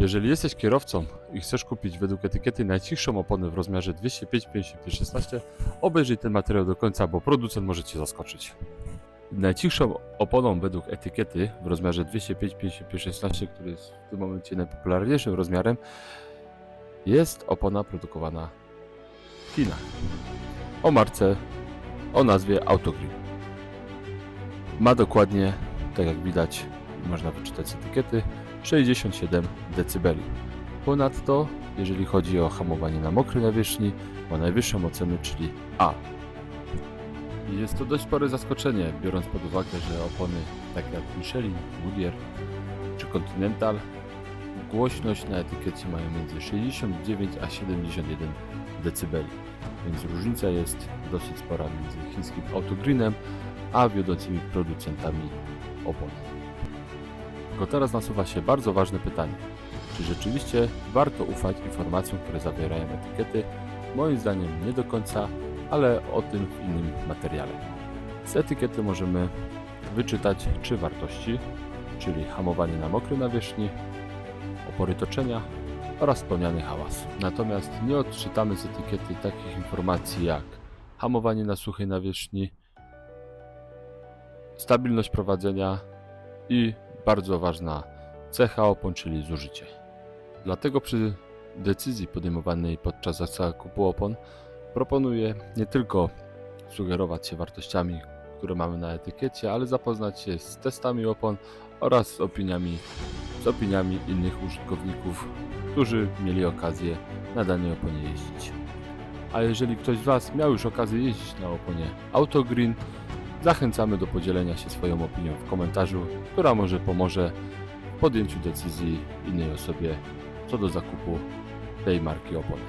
Jeżeli jesteś kierowcą i chcesz kupić według etykiety najcichszą oponę w rozmiarze 205 55 16, obejrzyj ten materiał do końca, bo producent może Cię zaskoczyć. Najcichszą oponą według etykiety w rozmiarze 205 55 16, który jest w tym momencie najpopularniejszym rozmiarem, jest opona produkowana w Chinach. O marce, o nazwie Autogreen. Ma dokładnie, tak jak widać, można wyczytać z etykiety, 67 dB. Ponadto, jeżeli chodzi o hamowanie na mokrej nawierzchni, ma najwyższą ocenę, czyli A. Jest to dość spore zaskoczenie, biorąc pod uwagę, że opony takie jak Michelin, Goodyear czy Continental głośność na etykiecie mają między 69 a 71 dB. Więc różnica jest dosyć spora między chińskim Autogreenem a wiodącymi producentami opon. Teraz nasuwa się bardzo ważne pytanie. Czy rzeczywiście warto ufać informacjom, które zawierają etykiety? Moim zdaniem nie do końca, ale o tym w innym materiale. Z etykiety możemy wyczytać trzy wartości, czyli hamowanie na mokrej nawierzchni, opory toczenia oraz wspomniany hałas. Natomiast nie odczytamy z etykiety takich informacji jak hamowanie na suchej nawierzchni, stabilność prowadzenia i bardzo ważna cecha opon, czyli zużycie. Dlatego przy decyzji podejmowanej podczas zakupu opon proponuję nie tylko sugerować się wartościami, które mamy na etykiecie, ale zapoznać się z testami opon oraz z opiniami, z opiniami innych użytkowników, którzy mieli okazję na danej oponie jeździć. A jeżeli ktoś z Was miał już okazję jeździć na oponie Autogreen, zachęcamy do podzielenia się swoją opinią w komentarzu, która może pomoże w podjęciu decyzji innej osobie co do zakupu tej marki opony.